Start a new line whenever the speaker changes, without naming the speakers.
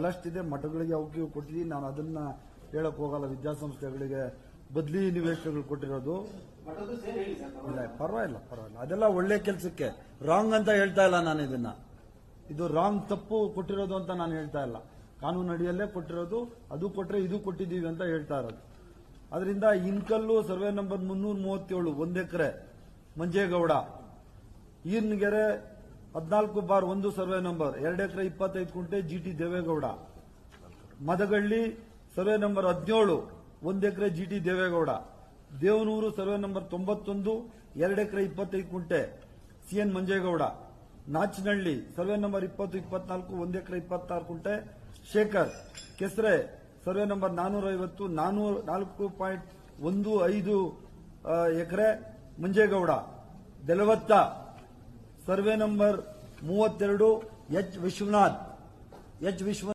ಬಹಳಷ್ಟಿದೆ ಮಠಗಳಿಗೆ ಅವಕ್ಕೆ ಕೊಟ್ಟಿದ್ದೀವಿ ನಾನು ಅದನ್ನ ಹೇಳಕ್ ಹೋಗಲ್ಲ ವಿದ್ಯಾಸಂಸ್ಥೆಗಳಿಗೆ. ಬದ್ಲಿ ನಿವೇಶನಗಳು ಕೊಟ್ಟಿರೋದು. ಇಲ್ಲ ಪರವಾಗಿಲ್ಲ ಪರವಾಗಿಲ್ಲ. ಅದೆಲ್ಲ ಒಳ್ಳೆ ಕೆಲಸಕ್ಕೆ. ರಾಂಗ್ ಅಂತ ಹೇಳ್ತಾ ಇಲ್ಲ ನಾನು ಇದನ್ನ. ಇದು ರಾಂಗ್ ತಪ್ಪು ಕೊಟ್ಟಿರೋದು ಅಂತ ನಾನು ಹೇಳ್ತಾ ಇಲ್ಲ. ಕಾನೂನು ಅಡಿಯಲ್ಲೇ ಕೊಟ್ಟಿರೋದು ಅದು ಕೊಟ್ಟರೆ ಇದು ಕೊಟ್ಟಿದ್ದೀವಿ ಅಂತ ಹೇಳ್ತಾ ಇರೋದು. ಅದರಿಂದ ಇನ್ಕಲ್ಲು ಸರ್ವೆ ನಂಬರ್ ಮುನ್ನೂರ ಮೂವತ್ತೇಳು ಒಂದ್ ಎಕರೆ ಮಂಜೇಗೌಡ ಈರ್ನಗೆರೆ ಹದಿನಾಲ್ಕು ಬಾರ್ ಒಂದು ಸರ್ವೆ ನಂಬರ್, ಎರಡು ಎಕರೆ ಇಪ್ಪತ್ತೈದು ಕುಂಟೆ G T Devegowda. Madagalli survey number ಹದಿನೇಳು, ಒಂದು acre G T Devegowda. Devanur survey number ತೊಂಬತ್ತೊಂದು, ಎರಡು ಎಕರೆ ಇಪ್ಪತ್ತೈದು ಕುಂಟೆ CN Manjegowda. Nachanahalli survey number ಇಪ್ಪತ್ತು, ಇಪ್ಪತ್ನಾಲ್ಕು, ಒಂದು ಎಕರೆ ಇಪ್ಪತ್ತಾರು ಕುಂಟೆ ಶೇಖರ್. ಕೆಸರೆ ಸರ್ವೆ ನಂಬರ್ ನಾನೂರ ಐವತ್ತು ನಾಲ್ಕು ಪಾಯಿಂಟ್ ಒಂದು ಐದು acre Manjegowda. Belavatta survey number ಮೂವತ್ತೆರಡು ಎಚ್ ವಿಶ್ವನಾಥ್ ಎಚ್ ವಿಶ್ವ